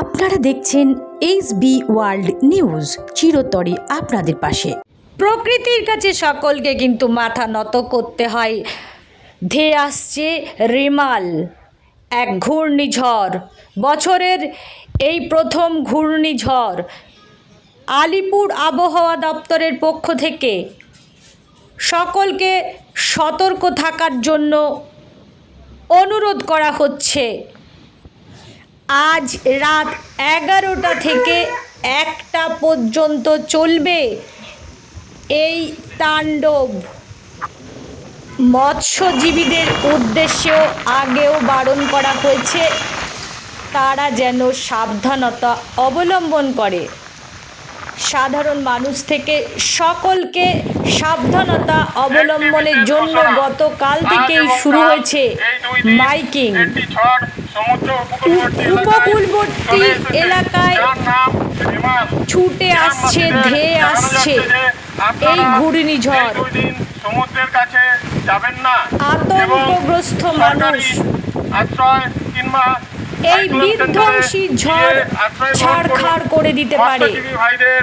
আপনারা দেখছেন H B world news চিরতরে আপনাদের পাশে। প্রকৃতির কাছে সকলকে কিন্তু মাথা নত করতে হয়। ধেয়ে আসছে রেমাল, এক ঘূর্ণিঝড়। বছরের এই প্রথম ঘূর্ণিঝড় আলিপুর আবহাওয়া দপ্তরের পক্ষ থেকে সকলকে সতর্ক থাকার জন্য অনুরোধ করা হচ্ছে। আজ রাত এগারোটা থেকে একটা পর্যন্ত চলবে এই তাণ্ডব। মৎস্যজীবীদের উদ্দেশ্যেও আগেও বারণ করা হয়েছে। তারা যেন সাবধানতা অবলম্বন করে। সাধারণ মানুষ থেকে সকলকে সাবধানতা অবলম্বনের জন্য গতকাল থেকেই শুরু হয়েছে মাইকিং। উপকূলবর্তী এলাকায় ছুটে আসছে ধেয়ে আসছে এই ঘূর্ণিঝড় সমুদ্রের কাছে যাবেন না আতঙ্কগ্রস্ত এবং মানুষ সরকারি আশ্রয় কিংবা এই বিধ্বংসী ঝড় ছাড়খাড় করে দিতে পারে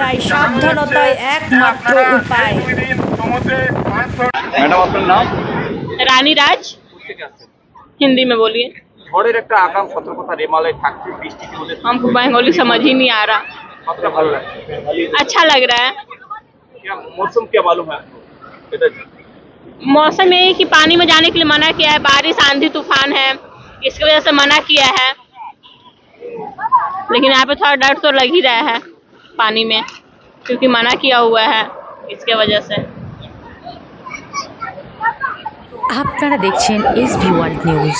তাই সাবধানতাই একমাত্র উপায় ম্যাডাম আপনার নাম রানী রাজ हिंदी में बोलिए ঝড়ের একটা আগাম সতর্কতা রেমালে থাকছে বৃষ্টি হলে हमको बंगाली समझ ही नहीं आ रहा কতটা ভালো লাগছে अच्छा लग रहा है क्या मौसम क्या मालूम है आपको এটা मौसम ये है कि पानी में जाने के लिए मना किया है बारिश आंधी तूफान है इसकी वजह से मना किया है लेकिन यहाँ पे थोड़ा डर तो लग ही रहा है पानी में क्योंकि मना किया हुआ है इसके वजह से আপনারা দেখছেন এস ভি ওয়ার্ল্ড নিউজ